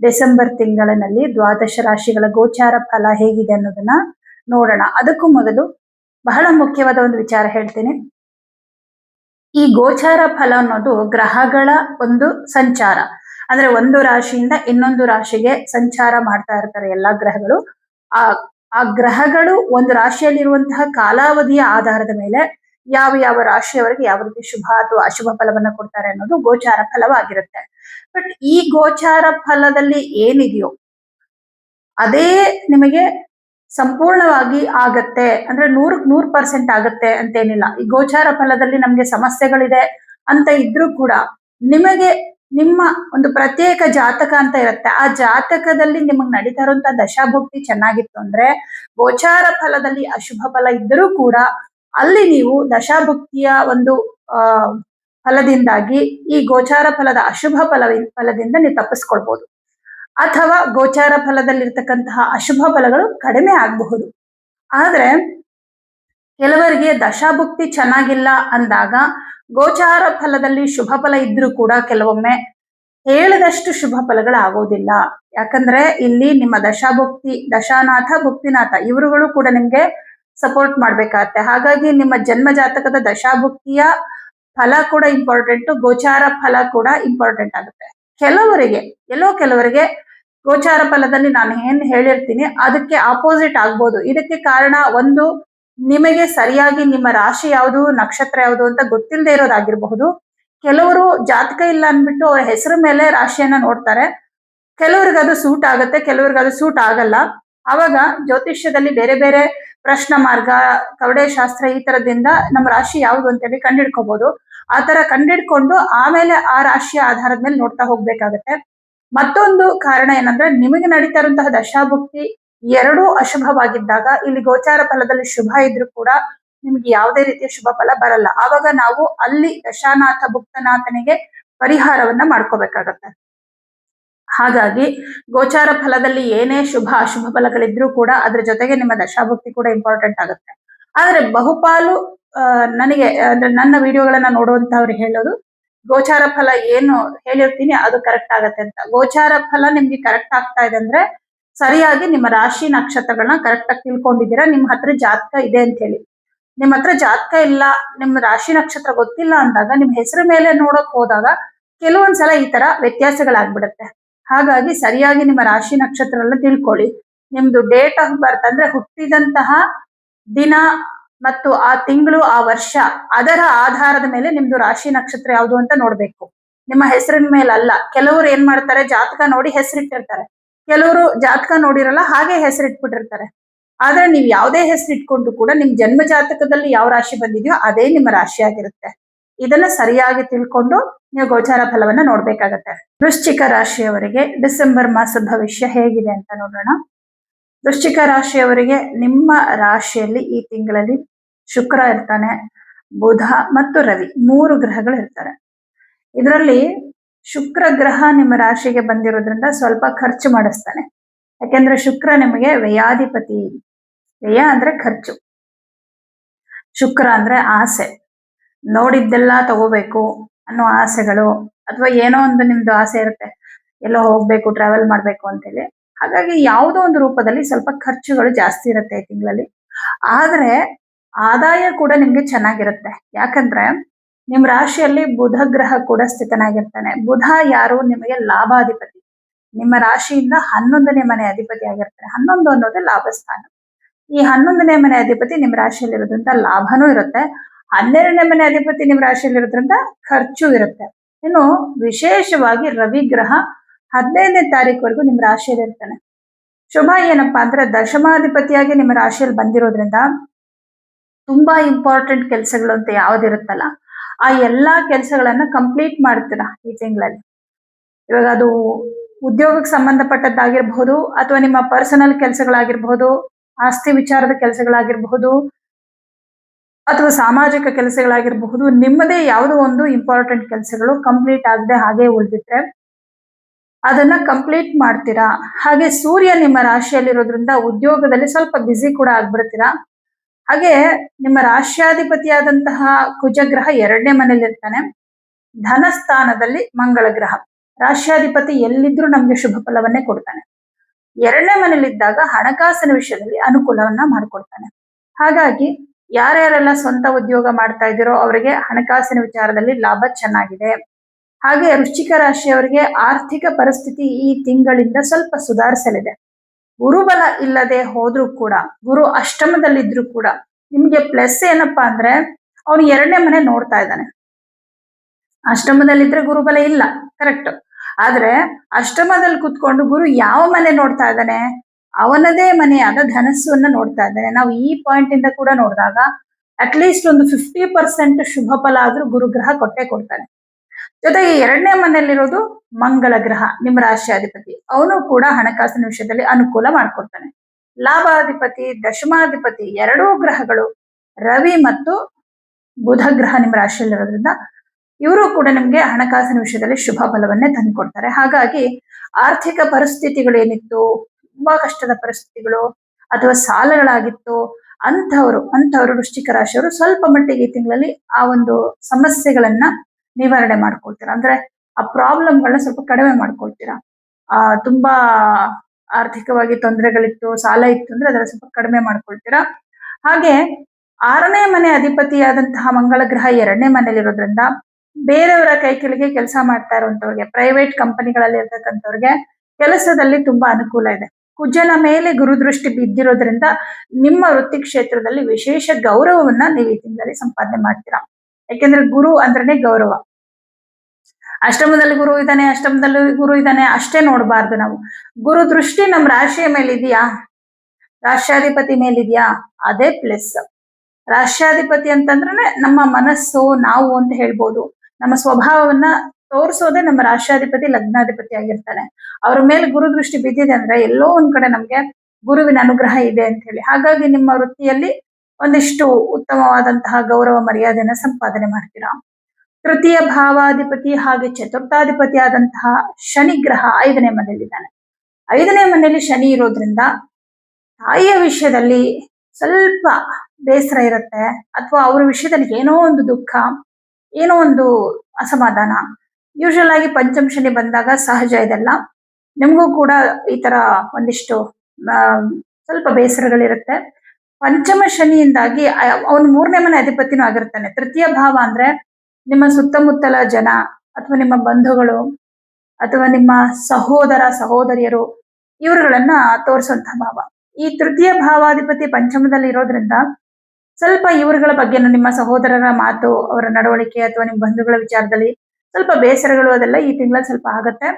December ತಿಂಗಳಿನಲ್ಲಿ ದ್ವಾದಶ ರಾಶಿಗಳ ಗೋಚಾರ ಫಲ ಹೇಗಿದೆ ಅನ್ನೋದನ್ನ ನೋಡೋಣ. ಅದಕ್ಕೂ ಮೊದಲು ಬಹಳ ಮುಖ್ಯವಾದ ಒಂದು ವಿಚಾರ ಹೇಳ್ತೇನೆ. ಈ ಗೋಚಾರ ಫಲ ಅನ್ನೋದು ಗ್ರಹಗಳ ಒಂದು ಸಂಚಾರ. ಅಂದ್ರೆ ಒಂದು ರಾಶಿಯಿಂದ ಇನ್ನೊಂದು ರಾಶಿಗೆ ಸಂಚಾರ ಮಾಡ್ತಾ ಇರ್ತಾರೆ ಎಲ್ಲಾ ಗ್ರಹಗಳು. ಆ ಆ ಗ್ರಹಗಳು ಒಂದು ರಾಶಿಯಲ್ಲಿರುವಂತಹ ಕಾಲಾವಧಿಯ ಆಧಾರದ ಮೇಲೆ ಯಾವ ಯಾವ ರಾಶಿಯವರಿಗೆ ಯಾವ ರೀತಿ ಶುಭ ಅಥವಾ ಅಶುಭ ಫಲವನ್ನ ಕೊಡ್ತಾರೆ ಅನ್ನೋದು ಗೋಚಾರ ಫಲವಾಗಿರುತ್ತೆ. ಬಟ್ ಈ ಗೋಚಾರ ಫಲದಲ್ಲಿ ಏನಿದೆಯೋ, ಅದೇ ನಿಮಗೆ ಸಂಪೂರ್ಣವಾಗಿ ಆಗತ್ತೆ. ಅಂದ್ರೆ ನೂರ್ ನೂರ್ ಪರ್ಸೆಂಟ್ ಆಗತ್ತೆ ಅಂತೇನಿಲ್ಲ. ಈ ಗೋಚಾರ ಫಲದಲ್ಲಿ ನಮ್ಗೆ ಸಮಸ್ಯೆಗಳಿದೆ ಅಂತ ಇದ್ರೂ ಕೂಡ ನಿಮಗೆ ನಿಮ್ಮ ಒಂದು ಪ್ರತ್ಯೇಕ ಜಾತಕ ಅಂತ ಇರುತ್ತೆ. ಆ ಜಾತಕದಲ್ಲಿ ನಿಮಗೆ ನಡೀತಾ ಇರುವಂತಹ ದಶಾಭುಕ್ತಿ ಚೆನ್ನಾಗಿತ್ತು ಅಂದ್ರೆ ಗೋಚಾರ ಫಲದಲ್ಲಿ ಅಶುಭ ಫಲ ಇದ್ದರೂ ಕೂಡ ಅಲ್ಲಿ ನೀವು ದಶಾಭುಕ್ತಿಯ ಒಂದು ಫಲದಿಂದಾಗಿ ಈ ಗೋಚಾರ ಫಲದ ಅಶುಭ ಫಲ ಫಲದಿಂದ ನೀವು ತಪ್ಪಿಸ್ಕೊಳ್ಬಹುದು ಅಥವಾ ಗೋಚಾರ ಫಲದಲ್ಲಿರ್ತಕ್ಕಂತಹ ಅಶುಭ ಫಲಗಳು ಕಡಿಮೆ ಆಗಬಹುದು. ಆದ್ರೆ, ಕೆಲವರಿಗೆ ದಶಾಭುಕ್ತಿ ಚೆನ್ನಾಗಿಲ್ಲ ಅಂದಾಗ ಗೋಚಾರ ಫಲದಲ್ಲಿ ಶುಭ ಫಲ ಇದ್ರೂ ಕೂಡ ಕೆಲವೊಮ್ಮೆ ಹೇಳಿದಷ್ಟು ಶುಭ ಫಲಗಳು ಆಗೋದಿಲ್ಲ ಯಾಕಂದ್ರೆ ಇಲ್ಲಿ ನಿಮ್ಮ ದಶಾಭುಕ್ತಿ, ದಶಾನಾಥ, ಭುಕ್ತಿನಾಥ ಇವರುಗಳು ಕೂಡ ನಿಮ್ಗೆ ಸಪೋರ್ಟ್ ಮಾಡ್ಬೇಕಾಗತ್ತೆ. ಹಾಗಾಗಿ ನಿಮ್ಮ ಜನ್ಮ ಜಾತಕದ ದಶಾಭುಕ್ತಿಯ ಫಲ ಕೂಡ ಇಂಪಾರ್ಟೆಂಟ್ ಗೋಚಾರ ಫಲ ಕೂಡ ಇಂಪಾರ್ಟೆಂಟ್ ಆಗುತ್ತೆ. ಕೆಲವರಿಗೆ, ಎಲ್ಲೋ ಕೆಲವರಿಗೆ ಗೋಚಾರ ಫಲದಲ್ಲಿ ನಾನು ಏನ್ ಹೇಳಿರ್ತೀನಿ, ಅದಕ್ಕೆ ಆಪೋಸಿಟ್ ಆಗ್ಬೋದು. ಇದಕ್ಕೆ ಕಾರಣ ಒಂದು, ನಿಮಗೆ ಸರಿಯಾಗಿ ನಿಮ್ಮ ರಾಶಿ ಯಾವುದು, ನಕ್ಷತ್ರ ಯಾವುದು ಅಂತ ಗೊತ್ತಿಲ್ಲದೆ ಇರೋದಾಗಿರಬಹುದು. ಕೆಲವರು ಜಾತಕ ಇಲ್ಲ ಅಂದ್ಬಿಟ್ಟು ಅವ್ರ ಹೆಸರು ಮೇಲೆ ರಾಶಿಯನ್ನ ನೋಡ್ತಾರೆ. ಕೆಲವ್ರಿಗೆ ಅದು ಸೂಟ್ ಆಗುತ್ತೆ, ಕೆಲವ್ರಿಗೆ ಅದು ಸೂಟ್ ಆಗಲ್ಲ. ಅವಾಗ ಜ್ಯೋತಿಷ್ಯದಲ್ಲಿ ಬೇರೆ ಬೇರೆ ಪ್ರಶ್ನ ಮಾರ್ಗ, ಕವಡೆ ಶಾಸ್ತ್ರ ಈ ತರದಿಂದ ನಮ್ಮ ರಾಶಿ ಯಾವುದು ಅಂತೇಳಿ ಕಂಡಿಡ್ಕೋಬಹುದು ಆ ತರ ಕಂಡಿಡ್ಕೊಂಡು ಆಮೇಲೆ ಆ ರಾಶಿಯ ಆಧಾರದ ಮೇಲೆ ನೋಡ್ತಾ ಹೋಗ್ಬೇಕಾಗತ್ತೆ. ಮತ್ತೊಂದು ಕಾರಣ ಏನಂದ್ರೆ ನಿಮಗೆ ನಡೀತಾ ಇರುವಂತಹ ದಶಾಭುಕ್ತಿ ಎರಡೂ ಅಶುಭವಾಗಿದ್ದಾಗ ಇಲ್ಲಿ ಗೋಚಾರ ಫಲದಲ್ಲಿ ಶುಭ ಇದ್ರೂ ಕೂಡ ನಿಮ್ಗೆ ಯಾವುದೇ ರೀತಿಯ ಶುಭ ಫಲ ಬರಲ್ಲ. ಆವಾಗ ನಾವು ಅಲ್ಲಿ ದಶಾನಾಥ ಭುಕ್ತನಾಥನಿಗೆ ಪರಿಹಾರವನ್ನ ಮಾಡ್ಕೋಬೇಕಾಗತ್ತೆ. ಹಾಗಾಗಿ ಗೋಚಾರ ಫಲದಲ್ಲಿ ಏನೇ ಶುಭ ಅಶುಭ ಫಲಗಳಿದ್ರೂ ಕೂಡ ಅದ್ರ ಜೊತೆಗೆ ನಿಮ್ಮ ದಶಾಭಕ್ತಿ ಕೂಡ ಇಂಪಾರ್ಟೆಂಟ್ ಆಗುತ್ತೆ. ಆದ್ರೆ ಬಹುಪಾಲು ನನಗೆ, ಅಂದ್ರೆ ನನ್ನ ವಿಡಿಯೋಗಳನ್ನ ನೋಡುವಂತವ್ರು ಹೇಳೋದು, ಗೋಚಾರ ಫಲ ಏನು ಹೇಳಿರ್ತೀನಿ ಅದು ಕರೆಕ್ಟ್ ಆಗತ್ತೆ ಅಂತ. ಗೋಚಾರ ಫಲ ನಿಮ್ಗೆ ಕರೆಕ್ಟ್ ಆಗ್ತಾ ಇದೆ ಅಂದ್ರೆ ಸರಿಯಾಗಿ ನಿಮ್ಮ ರಾಶಿ ನಕ್ಷತ್ರಗಳನ್ನ ಕರೆಕ್ಟ್ ಆಗಿ ತಿಳ್ಕೊಂಡಿದ್ದೀರಾ ನಿಮ್ಮ ಹತ್ರ ಜಾತಕ ಇದೆ ಅಂತ ಹೇಳಿ. ನಿಮ್ಮ ಹತ್ರ ಜಾತಕ ಇಲ್ಲ ನಿಮ್ಮ ರಾಶಿ ನಕ್ಷತ್ರ ಗೊತ್ತಿಲ್ಲ ಅಂದಾಗ ನಿಮ್ಮ ಹೆಸರು ಮೇಲೆ ನೋಡಕ್ ಹೋದಾಗ ಕೆಲವೊಂದ್ಸಲ ಈ ತರ ವ್ಯತ್ಯಾಸಗಳಾಗ್ಬಿಡುತ್ತೆ. ಹಾಗಾಗಿ ಸರಿಯಾಗಿ ನಿಮ್ಮ ರಾಶಿ ನಕ್ಷತ್ರ ಎಲ್ಲ ತಿಳ್ಕೊಳ್ಳಿ. ನಿಮ್ದು ಡೇಟ್ ಆಫ್ ಬರ್ತ್ ಅಂದ್ರೆ ಹುಟ್ಟಿದಂತಹ ದಿನ ಮತ್ತು ಆ ತಿಂಗಳು, ಆ ವರ್ಷ, ಅದರ ಆಧಾರದ ಮೇಲೆ ನಿಮ್ದು ರಾಶಿ ನಕ್ಷತ್ರ ಯಾವುದು ಅಂತ ನೋಡ್ಬೇಕು. ನಿಮ್ಮ ಹೆಸರಿನ ಮೇಲೆ ಅಲ್ಲ ಕೆಲವರು ಏನ್ ಮಾಡ್ತಾರೆ, ಜಾತಕ ನೋಡಿ ಹೆಸರಿಟ್ಟಿರ್ತಾರೆ. ಕೆಲವರು ಜಾತಕ ನೋಡಿರಲ್ಲ, ಹಾಗೆ ಹೆಸರಿಟ್ಬಿಟ್ಟಿರ್ತಾರೆ. ಆದ್ರೆ ನೀವು ಯಾವುದೇ ಹೆಸರಿಟ್ಕೊಂಡು ಕೂಡ ನಿಮ್ ಜನ್ಮ ಜಾತಕದಲ್ಲಿ ಯಾವ ರಾಶಿ ಬಂದಿದೆಯೋ ಅದೇ ನಿಮ್ಮ ರಾಶಿ ಆಗಿರುತ್ತೆ. ಇದನ್ನ ಸರಿಯಾಗಿ ತಿಳ್ಕೊಂಡು ನೀವು ಗೋಚಾರ ಫಲವನ್ನ ನೋಡ್ಬೇಕಾಗತ್ತೆ. ವೃಶ್ಚಿಕ ರಾಶಿಯವರಿಗೆ ಡಿಸೆಂಬರ್ ಮಾಸ ಭವಿಷ್ಯ ಹೇಗಿದೆ ಅಂತ ನೋಡೋಣ. ವೃಶ್ಚಿಕ ರಾಶಿಯವರಿಗೆ ನಿಮ್ಮ ರಾಶಿಯಲ್ಲಿ ಈ ತಿಂಗಳಲ್ಲಿ ಶುಕ್ರ ಇರ್ತಾನೆ, ಬುಧ ಮತ್ತು ರವಿ ಮೂರು ಗ್ರಹಗಳು ಇರ್ತಾರೆ. ಇದರಲ್ಲಿ ಶುಕ್ರ ಗ್ರಹ ನಿಮ್ಮ ರಾಶಿಗೆ ಬಂದಿರೋದ್ರಿಂದ ಸ್ವಲ್ಪ ಖರ್ಚು ಮಾಡಿಸ್ತಾನೆ. ಯಾಕೆಂದ್ರೆ ಶುಕ್ರ ನಿಮಗೆ ವ್ಯಯಾಧಿಪತಿ ವ್ಯಯ ಅಂದ್ರೆ ಖರ್ಚು. ಶುಕ್ರ ಅಂದ್ರೆ ಆಸೆ. ನೋಡಿದ್ದೆಲ್ಲ ತಗೋಬೇಕು ಅನ್ನೋ ಆಸೆಗಳು ಅಥವಾ ಏನೋ ಒಂದು ನಿಮ್ದು ಆಸೆ ಇರುತ್ತೆ, ಎಲ್ಲೋ ಹೋಗ್ಬೇಕು ಟ್ರಾವೆಲ್ ಮಾಡ್ಬೇಕು ಅಂತೇಳಿ. ಹಾಗಾಗಿ ಯಾವುದೋ ಒಂದು ರೂಪದಲ್ಲಿ ಸ್ವಲ್ಪ ಖರ್ಚುಗಳು ಜಾಸ್ತಿ ಇರುತ್ತೆ ತಿಂಗಳಲ್ಲಿ. ಆದ್ರೆ ಆದಾಯ ಕೂಡ ನಿಮ್ಗೆ ಚೆನ್ನಾಗಿರುತ್ತೆ. ಯಾಕಂದ್ರೆ ನಿಮ್ ರಾಶಿಯಲ್ಲಿ ಬುಧ ಗ್ರಹ ಕೂಡ ಸ್ಥಿತನಾಗಿರ್ತಾನೆ. ಬುಧ ಯಾರು ನಿಮಗೆ ಲಾಭಾಧಿಪತಿ. ನಿಮ್ಮ ರಾಶಿಯಿಂದ ಹನ್ನೊಂದನೇ ಮನೆ ಅಧಿಪತಿ ಆಗಿರ್ತಾನೆ ಹನ್ನೊಂದು ಅನ್ನೋದು ಲಾಭಸ್ಥಾನ. ಈ ಹನ್ನೊಂದನೇ ಮನೆ ಅಧಿಪತಿ ನಿಮ್ ರಾಶಿಯಲ್ಲಿ ಇರೋದ್ರಿಂದ ಲಾಭನೂ ಇರುತ್ತೆ. ಹನ್ನೆರಡನೇ ಮನೆ ಅಧಿಪತಿ ನಿಮ್ಮ ರಾಶಿಯಲ್ಲಿ ಇರೋದ್ರಿಂದ ಖರ್ಚು ಇರುತ್ತೆ. ಇನ್ನು ವಿಶೇಷವಾಗಿ ರವಿ ಗ್ರಹ ಹದಿನೈದನೇ ತಾರೀಕುವರೆಗೂ ನಿಮ್ಮ ರಾಶಿಯಲ್ಲಿ ಇರ್ತಾನೆ. ಶುಭ ಏನಪ್ಪಾ ಅಂದ್ರೆ ದಶಮಾಧಿಪತಿಯಾಗಿ ನಿಮ್ಮ ರಾಶಿಯಲ್ಲಿ ಬಂದಿರೋದ್ರಿಂದ ತುಂಬಾ ಇಂಪಾರ್ಟೆಂಟ್ ಕೆಲಸಗಳು ಅಂತ ಯಾವ್ದಿರುತ್ತಲ್ಲ, ಆ ಎಲ್ಲಾ ಕೆಲಸಗಳನ್ನ ಕಂಪ್ಲೀಟ್ ಮಾಡ್ತೀರಾ ಈ ತಿಂಗಳಲ್ಲಿ? ಇವಾಗ ಅದು ಉದ್ಯೋಗಕ್ಕೆ ಸಂಬಂಧಪಟ್ಟದ್ದಾಗಿರಬಹುದು ಅಥವಾ ನಿಮ್ಮ ಪರ್ಸನಲ್ ಕೆಲಸಗಳಾಗಿರಬಹುದು ಆಸ್ತಿ ವಿಚಾರದ ಕೆಲಸಗಳಾಗಿರಬಹುದು ಅಥವಾ ಸಾಮಾಜಿಕ ಕೆಲಸಗಳಾಗಿರಬಹುದು, ನಿಮ್ಮದೇ ಯಾವುದೋ ಒಂದು ಇಂಪಾರ್ಟೆಂಟ್ ಕೆಲಸಗಳು ಕಂಪ್ಲೀಟ್ ಆಗದೆ ಹಾಗೆ ಉಳಿದಿದ್ರೆ ಅದನ್ನ ಕಂಪ್ಲೀಟ್ ಮಾಡ್ತೀರಾ? ಹಾಗೆ ಸೂರ್ಯ ನಿಮ್ಮ ರಾಶಿಯಲ್ಲಿರೋದ್ರಿಂದ ಉದ್ಯೋಗದಲ್ಲಿ ಸ್ವಲ್ಪ ಬ್ಯುಸಿ ಕೂಡ ಆಗ್ಬಿಡ್ತೀರಾ? ಹಾಗೆ ನಿಮ್ಮ ರಾಶ್ಯಾಧಿಪತಿಯಾದಂತಹ ಕುಜಗ್ರಹ ಎರಡನೇ ಮನೇಲಿ ಇರ್ತಾನೆ ಧನಸ್ಥಾನದಲ್ಲಿ ಮಂಗಳ ಗ್ರಹ. ರಾಶ್ಯಾಧಿಪತಿ ಎಲ್ಲಿದ್ರೂ ನಮ್ಗೆ ಶುಭ ಫಲವನ್ನೇ ಕೊಡ್ತಾನೆ. ಎರಡನೇ ಮನೇಲಿದ್ದಾಗ ಹಣಕಾಸಿನ ವಿಷಯದಲ್ಲಿ ಅನುಕೂಲವನ್ನ ಮಾಡಿಕೊಡ್ತಾನೆ. ಹಾಗಾಗಿ ಯಾರ್ಯಾರೆಲ್ಲ ಸ್ವಂತ ಉದ್ಯೋಗ ಮಾಡ್ತಾ ಇದ್ದೀರೋ ಅವರಿಗೆ ಹಣಕಾಸಿನ ವಿಚಾರದಲ್ಲಿ ಲಾಭ ಚೆನ್ನಾಗಿದೆ. ಹಾಗೆ ವೃಶ್ಚಿಕ ರಾಶಿಯವರಿಗೆ ಆರ್ಥಿಕ ಪರಿಸ್ಥಿತಿ ಈ ತಿಂಗಳಿಂದ ಸ್ವಲ್ಪ ಸುಧಾರಿಸಲಿದೆ. ಗುರುಬಲ ಇಲ್ಲದೆ ಹೋದ್ರೂ ಕೂಡ, ಗುರು ಅಷ್ಟಮದಲ್ಲಿದ್ರು ಕೂಡ ನಿಮ್ಗೆ ಪ್ಲಸ್ ಏನಪ್ಪಾ ಅಂದ್ರೆ ಅವನು ಎರಡನೇ ಮನೆ ನೋಡ್ತಾ ಇದ್ದಾನೆ. ಅಷ್ಟಮದಲ್ಲಿದ್ರೆ ಗುರುಬಲ ಇಲ್ಲ ಕರೆಕ್ಟ್ ಆದ್ರೆ ಅಷ್ಟಮದಲ್ಲಿ ಕುತ್ಕೊಂಡು ಗುರು ಯಾವ ಮನೆ ನೋಡ್ತಾ ಇದ್ದಾನೆ? ಅವನದೇ ಮನೆಯಾದ ಧನಸ್ಸನ್ನ ನೋಡ್ತಾ ಇದ್ದಾನೆ. ನಾವು ಈ ಪಾಯಿಂಟ್ ಇಂದ ಕೂಡ ನೋಡಿದಾಗ ಅಟ್ಲೀಸ್ಟ್ ಒಂದು ಫಿಫ್ಟಿ ಪರ್ಸೆಂಟ್ ಶುಭ ಫಲ ಆದ್ರೂ ಗುರುಗ್ರಹ ಕೊಟ್ಟೆ ಕೊಡ್ತಾನೆ. ಜೊತೆಗೆ ಎರಡನೇ ಮನೆಯಲ್ಲಿರೋದು ಮಂಗಳ ಗ್ರಹ, ನಿಮ್ಮ ರಾಶಿಯಾಧಿಪತಿ ಅವನು ಕೂಡ ಹಣಕಾಸಿನ ವಿಷಯದಲ್ಲಿ ಅನುಕೂಲ ಮಾಡ್ಕೊಡ್ತಾನೆ. ಲಾಭಾಧಿಪತಿ, ದಶಮಾಧಿಪತಿ ಎರಡೂ ಗ್ರಹಗಳು ರವಿ ಮತ್ತು ಬುಧ ಗ್ರಹ ನಿಮ್ಮ ರಾಶಿಯಲ್ಲಿರೋದ್ರಿಂದ ಇವರು ಕೂಡ ನಿಮ್ಗೆ ಹಣಕಾಸಿನ ವಿಷಯದಲ್ಲಿ ಶುಭ ಫಲವನ್ನೇ ತಂದುಕೊಡ್ತಾರೆ. ಹಾಗಾಗಿ ಆರ್ಥಿಕ ಪರಿಸ್ಥಿತಿಗಳು ಏನಿತ್ತು? ತುಂಬಾ ಕಷ್ಟದ ಪರಿಸ್ಥಿತಿಗಳು ಅಥವಾ ಸಾಲಗಳಾಗಿತ್ತು ಅಂಥವ್ರು ಅಂಥವ್ರು ವೃಶ್ಚಿಕ ರಾಶಿಯವರು ಸ್ವಲ್ಪ ಮಟ್ಟಿಗೆ ಈ ತಿಂಗಳಲ್ಲಿ ಆ ಒಂದು ಸಮಸ್ಯೆಗಳನ್ನ ನಿವಾರಣೆ ಮಾಡ್ಕೊಳ್ತೀರ? ಅಂದ್ರೆ ಆ ಪ್ರಾಬ್ಲಮ್ಗಳನ್ನ ಸ್ವಲ್ಪ ಕಡಿಮೆ ಮಾಡ್ಕೊಳ್ತೀರಾ? ಆ ತುಂಬಾ ಆರ್ಥಿಕವಾಗಿ ತೊಂದರೆಗಳಿತ್ತು, ಸಾಲ ಇತ್ತು ಅಂದ್ರೆ ಅದರ ಸ್ವಲ್ಪ ಕಡಿಮೆ ಮಾಡ್ಕೊಳ್ತೀರಾ? ಹಾಗೆ ಆರನೇ ಮನೆ ಅಧಿಪತಿಯಾದಂತಹ ಮಂಗಳ ಗ್ರಹ ಎರಡನೇ ಮನೆಯಲ್ಲಿರೋದ್ರಿಂದ ಬೇರೆಯವರ ಕೈ ಕೆಳಗೆ ಕೆಲಸ ಮಾಡ್ತಾ ಇರುವಂತವ್ರಿಗೆ ಪ್ರೈವೇಟ್ ಕಂಪನಿಗಳಲ್ಲಿ ಇರ್ತಕ್ಕಂಥವ್ರಿಗೆ ಕೆಲಸದಲ್ಲಿ ತುಂಬಾ ಅನುಕೂಲ ಇದೆ. ಕುಜನ ಮೇಲೆ ಗುರುದೃಷ್ಟಿ ಬಿದ್ದಿರೋದ್ರಿಂದ ನಿಮ್ಮ ವೃತ್ತಿ ಕ್ಷೇತ್ರದಲ್ಲಿ ವಿಶೇಷ ಗೌರವವನ್ನ ನೀವು ಈ ತಿಂಗಳಲ್ಲಿ ಸಂಪಾದನೆ ಮಾಡ್ತೀರಾ? ಯಾಕೆಂದ್ರೆ ಗುರು ಅಂದ್ರೆ ಗೌರವ. ಅಷ್ಟಮದಲ್ಲಿ ಗುರು ಇದ್ದಾನೆ, ಅಷ್ಟಮದಲ್ಲಿ ಗುರು ಇದ್ದಾನೆ, ಅಷ್ಟೇ ನೋಡಬಾರ್ದು ನಾವು. ಗುರು ದೃಷ್ಟಿ ನಮ್ಮ ರಾಶಿಯ ಮೇಲಿದೆಯಾ? ರಾಷ್ಟ್ರಾಧಿಪತಿ ಮೇಲಿದೆಯಾ? ಅದೇ ಪ್ಲಸ್ ರಾಷ್ಟ್ರಾಧಿಪತಿ ಅಂತಂದ್ರೆ ನಮ್ಮ ಮನಸ್ಸು, ನಾವು ಅಂತ ಹೇಳ್ಬೋದು. ನಮ್ಮ ಸ್ವಭಾವವನ್ನ ತೋರಿಸೋದೇ ನಮ್ಮ ರಾಷ್ಟ್ರಾಧಿಪತಿ, ಲಗ್ನಾಧಿಪತಿ ಆಗಿರ್ತಾನೆ. ಅವ್ರ ಮೇಲೆ ಗುರು ದೃಷ್ಟಿ ಬಿದ್ದಿದೆ ಅಂದ್ರೆ ಎಲ್ಲೋ ಒಂದ್ ಕಡೆ ನಮ್ಗೆ ಗುರುವಿನ ಅನುಗ್ರಹ ಇದೆ ಅಂತ ಹೇಳಿ. ಹಾಗಾಗಿ ನಿಮ್ಮ ವೃತ್ತಿಯಲ್ಲಿ ಒಂದಿಷ್ಟು ಉತ್ತಮವಾದಂತಹ ಗೌರವ ಮರ್ಯಾದೆನ ಸಂಪಾದನೆ ಮಾಡ್ತೀರಾ? ತೃತೀಯ ಭಾವಾಧಿಪತಿ ಹಾಗೆ ಚತುರ್ಥಾಧಿಪತಿ ಆದಂತಹ ಶನಿ ಗ್ರಹ ಐದನೇ ಮನೆಯಲ್ಲಿದ್ದಾನೆ. ಐದನೇ ಮನೆಯಲ್ಲಿ ಶನಿ ಇರೋದ್ರಿಂದ ತಾಯಿಯ ವಿಷಯದಲ್ಲಿ ಸ್ವಲ್ಪ ಬೇಸರ ಇರುತ್ತೆ. ಅಥವಾ ಅವ್ರ ವಿಷಯದಲ್ಲಿ ಏನೋ ಒಂದು ದುಃಖ, ಏನೋ ಒಂದು ಅಸಮಾಧಾನ ಯೂಶಲ್ ಆಗಿ ಪಂಚಮಶನಿ ಬಂದಾಗ ಸಹಜ ಇದೆಲ್ಲ. ನಿಮಗೂ ಕೂಡ ಈ ತರ ಒಂದಿಷ್ಟು ಸ್ವಲ್ಪ ಬೇಸರಗಳಿರುತ್ತೆ ಪಂಚಮ ಶನಿಯಿಂದಾಗಿ ಅವನು ಮೂರನೇ ಮನೆ ಅಧಿಪತಿನೂ ಆಗಿರ್ತಾನೆ. ತೃತೀಯ ಭಾವ ಅಂದ್ರೆ ನಿಮ್ಮ ಸುತ್ತಮುತ್ತಲ ಜನ ಅಥವಾ ನಿಮ್ಮ ಬಂಧುಗಳು ಅಥವಾ ನಿಮ್ಮ ಸಹೋದರ, ಸಹೋದರಿಯರು, ಇವರುಗಳನ್ನ ತೋರಿಸುವಂತಹ ಭಾವ. ಈ ತೃತೀಯ ಭಾವಾಧಿಪತಿ ಪಂಚಮದಲ್ಲಿ ಇರೋದ್ರಿಂದ ಸ್ವಲ್ಪ ಇವರುಗಳ ಬಗ್ಗೆ ನಿಮ್ಮ ಸಹೋದರರ ಮಾತು, ಅವರ ನಡವಳಿಕೆ ಅಥವಾ ನಿಮ್ಮ ಬಂಧುಗಳ ವಿಚಾರದಲ್ಲಿ ಸ್ವಲ್ಪ ಬೇಸರಗಳು ಅದೆಲ್ಲ ಈ ತಿಂಗಳಲ್ಲಿ ಸ್ವಲ್ಪ ಆಗತ್ತೆ.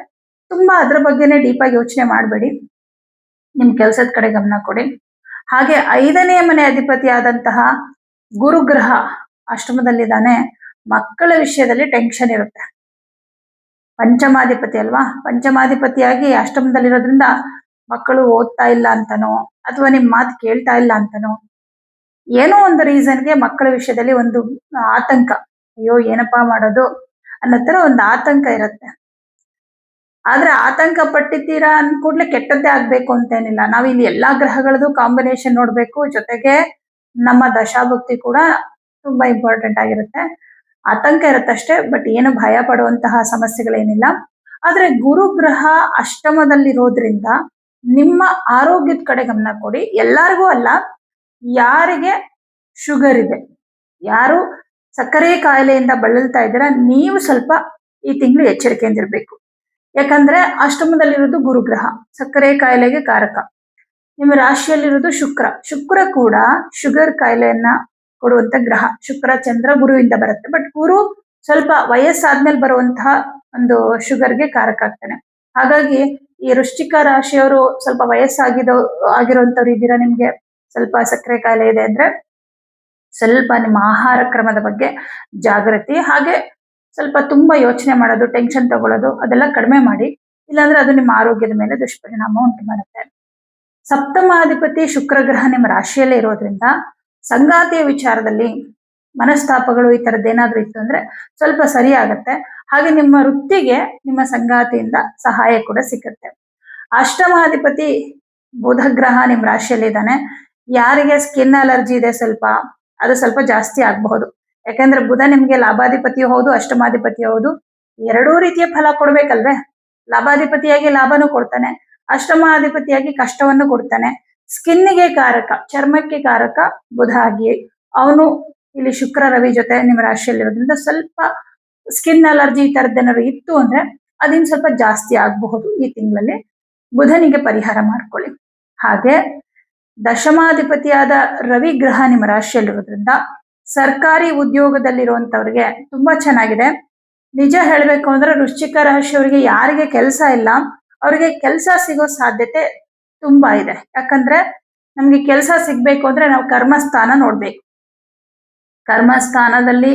ತುಂಬಾ ಅದ್ರ ಬಗ್ಗೆನೇ ಆಗಿ ಯೋಚನೆ ಮಾಡಬೇಡಿ. ನಿಮ್ ಕೆಲಸದ ಕಡೆ ಗಮನ ಕೊಡಿ. ಹಾಗೆ ಐದನೇ ಮನೆ ಅಧಿಪತಿ ಆದಂತಹ ಗುರುಗ್ರಹ ಅಷ್ಟಮದಲ್ಲಿದ್ದಾನೆ ಮಕ್ಕಳ ವಿಷಯದಲ್ಲಿ ಟೆನ್ಷನ್ ಇರುತ್ತೆ. ಪಂಚಮಾಧಿಪತಿ ಅಲ್ವಾ? ಪಂಚಮಾಧಿಪತಿಯಾಗಿ ಅಷ್ಟಮದಲ್ಲಿರೋದ್ರಿಂದ ಮಕ್ಕಳು ಓದ್ತಾ ಇಲ್ಲ ಅಂತನೋ, ಅಥವಾ ನಿಮ್ ಮಾತು ಕೇಳ್ತಾ ಇಲ್ಲ ಅಂತನೋ, ಏನೋ ಒಂದು ರೀಸನ್ಗೆ ಮಕ್ಕಳ ವಿಷಯದಲ್ಲಿ ಒಂದು ಆತಂಕ. ಅಯ್ಯೋ, ಏನಪ್ಪಾ ಮಾಡೋದು? ಅನ್ನೋ ಒಂದು ಆತಂಕ ಇರುತ್ತೆ. ಆದ್ರೆ ಆತಂಕ ಪಟ್ಟಿದ್ದೀರಾ ಅಂದ ಕೂಡ್ಲೆ ಕೆಟ್ಟದ್ದೇ ಆಗ್ಬೇಕು ಅಂತೇನಿಲ್ಲ. ನಾವು ಇಲ್ಲಿ ಎಲ್ಲಾ ಗ್ರಹಗಳದ್ದು ಕಾಂಬಿನೇಷನ್ ನೋಡ್ಬೇಕು. ಜೊತೆಗೆ ನಮ್ಮ ದಶಾಭಕ್ತಿ ಕೂಡ ತುಂಬಾ ಇಂಪಾರ್ಟೆಂಟ್ ಆಗಿರುತ್ತೆ. ಆತಂಕ ಇರುತ್ತಷ್ಟೇ ಬಟ್ ಏನು ಭಯ ಪಡುವಂತಹ ಸಮಸ್ಯೆಗಳೇನಿಲ್ಲ. ಆದ್ರೆ ಗುರು ಗ್ರಹ ಅಷ್ಟಮದಲ್ಲಿರೋದ್ರಿಂದ ನಿಮ್ಮ ಆರೋಗ್ಯದ ಕಡೆ ಗಮನ ಕೊಡಿ. ಎಲ್ಲರಿಗೂ ಅಲ್ಲ, ಯಾರಿಗೆ ಶುಗರ್ ಇದೆ. ಯಾರು ಸಕ್ಕರೆ ಕಾಯಿಲೆಯಿಂದ ಬಳಲ್ತಾ ಇದ್ದೀರ ನೀವು ಸ್ವಲ್ಪ ಈ ತಿಂಗಳು ಎಚ್ಚರಿಕೆಯಿಂದ ಇರಬೇಕು ಯಾಕಂದ್ರೆ ಅಷ್ಟಮದಲ್ಲಿರೋದು ಗುರುಗ್ರಹ, ಸಕ್ಕರೆ ಕಾಯಿಲೆಗೆ ಕಾರಕ. ನಿಮ್ಮ ರಾಶಿಯಲ್ಲಿರೋದು ಶುಕ್ರ ಶುಕ್ರ ಕೂಡ ಶುಗರ್ ಕಾಯಿಲೆಯನ್ನ ಕೊಡುವಂತ ಗ್ರಹ. ಶುಕ್ರ, ಚಂದ್ರ ಗುರುವಿಂದ ಬರುತ್ತೆ. ಬಟ್ ಗುರು ಸ್ವಲ್ಪ ವಯಸ್ಸಾದ್ಮೇಲೆ ಬರುವಂತಹ ಒಂದು ಶುಗರ್ಗೆ ಕಾರಕ ಆಗ್ತಾನೆ. ಹಾಗಾಗಿ ಈ ವೃಶ್ಚಿಕ ರಾಶಿಯವರು ಸ್ವಲ್ಪ ವಯಸ್ಸಾಗಿದ ಆಗಿರುವಂತವ್ರು ಇದ್ದೀರಾ ನಿಮ್ಗೆ? ಸ್ವಲ್ಪ ಸಕ್ಕರೆ ಕಾಯಿಲೆ ಇದೆ ಅಂದ್ರೆ ಸ್ವಲ್ಪ ನಿಮ್ಮ ಆಹಾರ ಕ್ರಮದ ಬಗ್ಗೆ ಜಾಗೃತಿ ಹಾಗೆ ಸ್ವಲ್ಪ ತುಂಬಾ ಯೋಚನೆ ಮಾಡೋದು ಟೆನ್ಷನ್ ತಗೊಳ್ಳೋದು, ಅದೆಲ್ಲ ಕಡಿಮೆ ಮಾಡಿ. ಇಲ್ಲಾಂದ್ರೆ ಅದು ನಿಮ್ಮ ಆರೋಗ್ಯದ ಮೇಲೆ ದುಷ್ಪರಿಣಾಮ ಉಂಟು ಮಾಡುತ್ತೆ. ಸಪ್ತಮಾಧಿಪತಿ ಶುಕ್ರಗ್ರಹ ನಿಮ್ಮ ರಾಶಿಯಲ್ಲೇ ಇರೋದ್ರಿಂದ ಸಂಗಾತಿಯ ವಿಚಾರದಲ್ಲಿ ಮನಸ್ತಾಪಗಳು ಈ ತರದ್ದೇನಾದ್ರೂ ಇತ್ತು ಅಂದ್ರೆ ಸ್ವಲ್ಪ ಸರಿ ಆಗತ್ತೆ. ಹಾಗೆ ನಿಮ್ಮ ವೃತ್ತಿಗೆ ನಿಮ್ಮ ಸಂಗಾತಿಯಿಂದ ಸಹಾಯ ಕೂಡ ಸಿಕ್ಕತ್ತೆ ಅಷ್ಟಮಾಧಿಪತಿ ಬುಧಗ್ರಹ ಗ್ರಹ ನಿಮ್ ರಾಶಿಯಲ್ಲಿ ಇದ್ದಾನೆ ಯಾರಿಗೆ ಸ್ಕಿನ್ ಅಲರ್ಜಿ ಇದೆ ಸ್ವಲ್ಪ ಅದು ಸ್ವಲ್ಪ ಜಾಸ್ತಿ ಆಗಬಹುದು. ಯಾಕಂದ್ರೆ ಬುಧ ನಿಮ್ಗೆ ಲಾಭಾಧಿಪತಿ ಹೌದು ಅಷ್ಟಮಾಧಿಪತಿ ಹೌದು. ಎರಡೂ ರೀತಿಯ ಫಲ ಕೊಡ್ಬೇಕಲ್ವೇ? ಲಾಭಾಧಿಪತಿಯಾಗಿ ಲಾಭನೂ ಕೊಡ್ತಾನೆ, ಅಷ್ಟಮಾಧಿಪತಿಯಾಗಿ ಕಷ್ಟವನ್ನು ಕೊಡ್ತಾನೆ. ಗೆ ಕಾರಕ, ಚರ್ಮಕ್ಕೆ ಕಾರಕ ಬುಧ ಆಗಿ ಅವನು ಇಲ್ಲಿ ಶುಕ್ರ, ರವಿ ಜೊತೆ ನಿಮ್ಮ ರಾಶಿಯಲ್ಲಿರೋದ್ರಿಂದ ಸ್ವಲ್ಪ ಸ್ಕಿನ್ ಅಲರ್ಜಿ ಈ ಥರದ್ದೇನಾದ್ರು ಇತ್ತು ಅಂದ್ರೆ ಅದಿನ್ ಸ್ವಲ್ಪ ಜಾಸ್ತಿ ಆಗಬಹುದು ಈ ತಿಂಗಳಲ್ಲಿ. ಬುಧನಿಗೆ ಪರಿಹಾರ ಮಾಡ್ಕೊಳ್ಳಿ. ಹಾಗೆ ದಶಮಾಧಿಪತಿಯಾದ ರವಿ ಗ್ರಹ ನಿಮ್ಮ ರಾಶಿಯಲ್ಲಿರೋದ್ರಿಂದ ಸರ್ಕಾರಿ ಉದ್ಯೋಗದಲ್ಲಿರುವಂಥವ್ರಿಗೆ ತುಂಬಾ ಚೆನ್ನಾಗಿದೆ. ನಿಜ ಹೇಳಬೇಕು ಅಂದ್ರೆ ವೃಶ್ಚಿಕ ರಾಶಿಯವರಿಗೆ ಯಾರಿಗೆ ಕೆಲಸ ಇಲ್ಲ, ಅವರಿಗೆ ಕೆಲಸ ಸಿಗೋ ಸಾಧ್ಯತೆ ತುಂಬಾ ಇದೆ. ಯಾಕಂದ್ರೆ ನಮ್ಗೆ ಕೆಲಸ ಸಿಗ್ಬೇಕು ಅಂದ್ರೆ ನಾವು ಕರ್ಮಸ್ಥಾನ ನೋಡ್ಬೇಕು. ಕರ್ಮಸ್ಥಾನದಲ್ಲಿ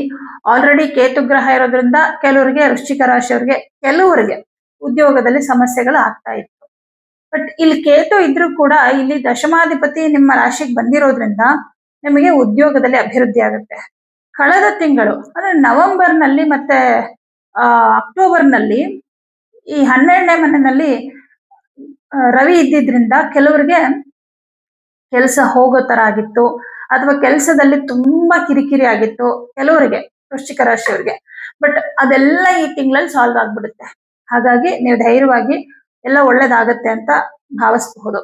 ಆಲ್ರೆಡಿ ಕೇತುಗ್ರಹ ಇರೋದ್ರಿಂದ ಕೆಲವರಿಗೆ ವೃಶ್ಚಿಕ ರಾಶಿಯವರಿಗೆ, ಕೆಲವರಿಗೆ ಉದ್ಯೋಗದಲ್ಲಿ ಸಮಸ್ಯೆಗಳು ಆಗ್ತಾ ಇತ್ತು ಬಟ್ ಇಲ್ಲಿ ಕೇತು ಇದ್ರೂ ಕೂಡ ಇಲ್ಲಿ ದಶಮಾಧಿಪತಿ ನಿಮ್ಮ ರಾಶಿಗೆ ಬಂದಿರೋದ್ರಿಂದ ನಿಮಗೆ ಉದ್ಯೋಗದಲ್ಲಿ ಅಭಿವೃದ್ಧಿ ಆಗುತ್ತೆ. ಕಳೆದ ತಿಂಗಳು, ಅಂದ್ರೆ ನವೆಂಬರ್ನಲ್ಲಿ ಮತ್ತೆ ಅಕ್ಟೋಬರ್ನಲ್ಲಿ ಅಕ್ಟೋಬರ್ನಲ್ಲಿ ಈ ಹನ್ನೆರಡನೇ ಮನೆಯಲ್ಲಿ ರವಿ ಇದ್ದಿದ್ರಿಂದ ಕೆಲವರಿಗೆ ಕೆಲಸ ಹೋಗೋ ತರ ಆಗಿತ್ತು. ಅಥವಾ ಕೆಲಸದಲ್ಲಿ ತುಂಬಾ ಕಿರಿಕಿರಿ ಆಗಿತ್ತು ಕೆಲವರಿಗೆ, ವೃಶ್ಚಿಕ ರಾಶಿಯವರಿಗೆ. ಬಟ್ ಅದೆಲ್ಲ ಈ ತಿಂಗಳಲ್ಲಿ ಸಾಲ್ವ್ ಆಗ್ಬಿಡುತ್ತೆ. ಹಾಗಾಗಿ ನೀವು ಧೈರ್ಯವಾಗಿ ಎಲ್ಲ ಒಳ್ಳೇದಾಗತ್ತೆ ಅಂತ ಭಾವಿಸಬಹುದು.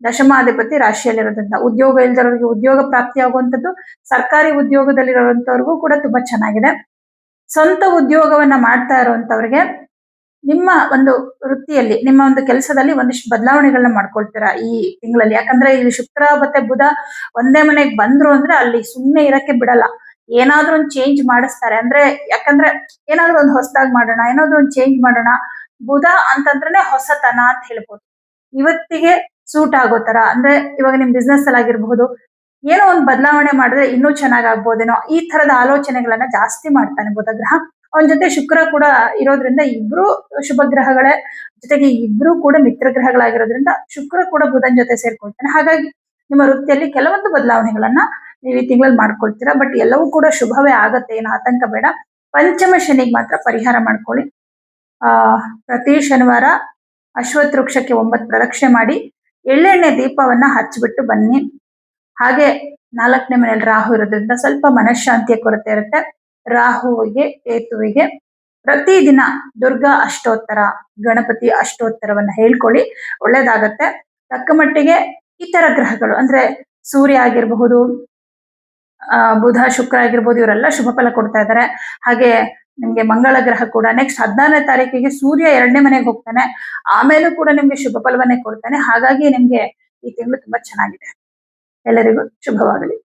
ದಶಮಾಧಿಪತಿ ರಾಶಿಯಲ್ಲಿರೋದ್ರಿಂದ ಉದ್ಯೋಗ ಇಲ್ದಿರೋರಿಗೆ ಉದ್ಯೋಗ ಪ್ರಾಪ್ತಿ ಆಗುವಂಥದ್ದು ಸರ್ಕಾರಿ ಉದ್ಯೋಗದಲ್ಲಿರುವಂತವ್ರಿಗೂ ಕೂಡ ತುಂಬಾ ಚೆನ್ನಾಗಿದೆ. ಸ್ವಂತ ಉದ್ಯೋಗವನ್ನ ಮಾಡ್ತಾ ಇರುವಂತವ್ರಿಗೆ ನಿಮ್ಮ ಒಂದು ವೃತ್ತಿಯಲ್ಲಿ, ನಿಮ್ಮ ಒಂದು ಕೆಲಸದಲ್ಲಿ ಒಂದಿಷ್ಟು ಬದಲಾವಣೆಗಳನ್ನ ಮಾಡ್ಕೊಳ್ತೀರಾ ಈ ತಿಂಗಳಲ್ಲಿ? ಯಾಕಂದ್ರೆ ಇಲ್ಲಿ ಶುಕ್ರ ಮತ್ತೆ ಬುಧ ಒಂದೇ ಮನೆಗೆ ಬಂದ್ರು ಅಂದ್ರೆ ಅಲ್ಲಿ ಸುಮ್ಮನೆ ಇರಕ್ಕೆ ಬಿಡಲ್ಲ. ಏನಾದ್ರೂ ಒಂದು ಚೇಂಜ್ ಮಾಡಿಸ್ತಾರೆ. ಅಂದ್ರೆ ಯಾಕಂದ್ರೆ ಏನಾದ್ರೂ ಒಂದು ಹೊಸದಾಗಿ ಮಾಡೋಣ, ಏನಾದ್ರೂ ಒಂದು ಚೇಂಜ್ ಮಾಡೋಣ. ಬುಧ ಅಂತಂದ್ರೆ ಹೊಸತನ ಅಂತ ಹೇಳ್ಬೋದು. ಇವತ್ತಿಗೆ ಸೂಟ್ ಆಗೋ ತರ, ಅಂದ್ರೆ ಇವಾಗ ನಿಮ್ ಬಿಸ್ನೆಸ್ ಅಲ್ಲಿ ಆಗಿರ್ಬಹುದು, ಏನೋ ಒಂದು ಬದಲಾವಣೆ ಮಾಡಿದ್ರೆ ಇನ್ನೂ ಚೆನ್ನಾಗ್ ಆಗ್ಬೋದೇನೋ, ಈ ತರದ ಆಲೋಚನೆಗಳನ್ನ ಜಾಸ್ತಿ ಮಾಡ್ತಾನೆ ಬುಧ ಗ್ರಹ. ಅವನ ಜೊತೆ ಶುಕ್ರ ಕೂಡ ಇರೋದ್ರಿಂದ ಇಬ್ರು ಶುಭ ಗ್ರಹಗಳೇ, ಜೊತೆಗೆ ಇಬ್ರು ಕೂಡ ಮಿತ್ರ ಗ್ರಹಗಳಾಗಿರೋದ್ರಿಂದ ಶುಕ್ರ ಕೂಡ ಬುಧನ್ ಜೊತೆ ಸೇರ್ಕೊಳ್ತಾನೆ. ಹಾಗಾಗಿ ನಿಮ್ಮ ವೃತ್ತಿಯಲ್ಲಿ ಕೆಲವೊಂದು ಬದಲಾವಣೆಗಳನ್ನ ನೀವು ಈ ತಿಂಗಳಲ್ಲಿ ಮಾಡ್ಕೊಳ್ತೀರಾ, ಬಟ್ ಎಲ್ಲವೂ ಕೂಡ ಶುಭವೇ ಆಗತ್ತೆ, ಏನು ಆತಂಕ ಬೇಡ. ಪಂಚಮ ಶನಿಗೆ ಮಾತ್ರ ಪರಿಹಾರ ಮಾಡ್ಕೊಳ್ಳಿ. ಪ್ರತಿ ಶನಿವಾರ ಅಶ್ವತ್ ವೃಕ್ಷಕ್ಕೆ ಒಂಬತ್ತು ಪ್ರದಕ್ಷಿಣೆ ಮಾಡಿ ಎಳ್ಳೆಣ್ಣೆ ದೀಪವನ್ನ ಹಚ್ಚಿಬಿಟ್ಟು ಬನ್ನಿ. ಹಾಗೆ ನಾಲ್ಕನೇ ಮನೆಯಲ್ಲಿ ರಾಹು ಇರೋದ್ರಿಂದ ಸ್ವಲ್ಪ ಮನಃಶಾಂತಿಯ ಕೊರತೆ ಇರುತ್ತೆ. ರಾಹುವಿಗೆ, ಕೇತುವಿಗೆ ಪ್ರತಿದಿನ ದುರ್ಗಾ ಅಷ್ಟೋತ್ತರ, ಗಣಪತಿ ಅಷ್ಟೋತ್ತರವನ್ನ ಹೇಳ್ಕೊಳ್ಳಿ. ಒಳ್ಳೇದಾಗತ್ತೆ. ತಕ್ಕ ಮಟ್ಟಿಗೆ ಇತರ ಗ್ರಹಗಳು ಅಂದ್ರೆ ಸೂರ್ಯ ಆಗಿರಬಹುದು ಬುಧ, ಶುಕ್ರ ಆಗಿರ್ಬೋದು, ಇವರೆಲ್ಲ ಶುಭ ಫಲ ಕೊಡ್ತಾ ಇದ್ದಾರೆ. ಹಾಗೆ ನಿಮ್ಗೆ ಮಂಗಳ ಗ್ರಹ ಕೂಡ ನೆಕ್ಸ್ಟ್ ಹದಿನಾರನೇ ತಾರೀಕಿಗೆ ಸೂರ್ಯ ಎರಡನೇ ಮನೆಗೆ ಹೋಗ್ತಾನೆ. ಆಮೇಲೂ ಕೂಡ ನಿಮ್ಗೆ ಶುಭ ಫಲವನ್ನೇ ಕೊಡ್ತಾನೆ. ಹಾಗಾಗಿ ನಿಮ್ಗೆ ಈ ತಿಂಗಳು ತುಂಬಾ ಚೆನ್ನಾಗಿದೆ. ಎಲ್ಲರಿಗೂ ಶುಭವಾಗಲಿ.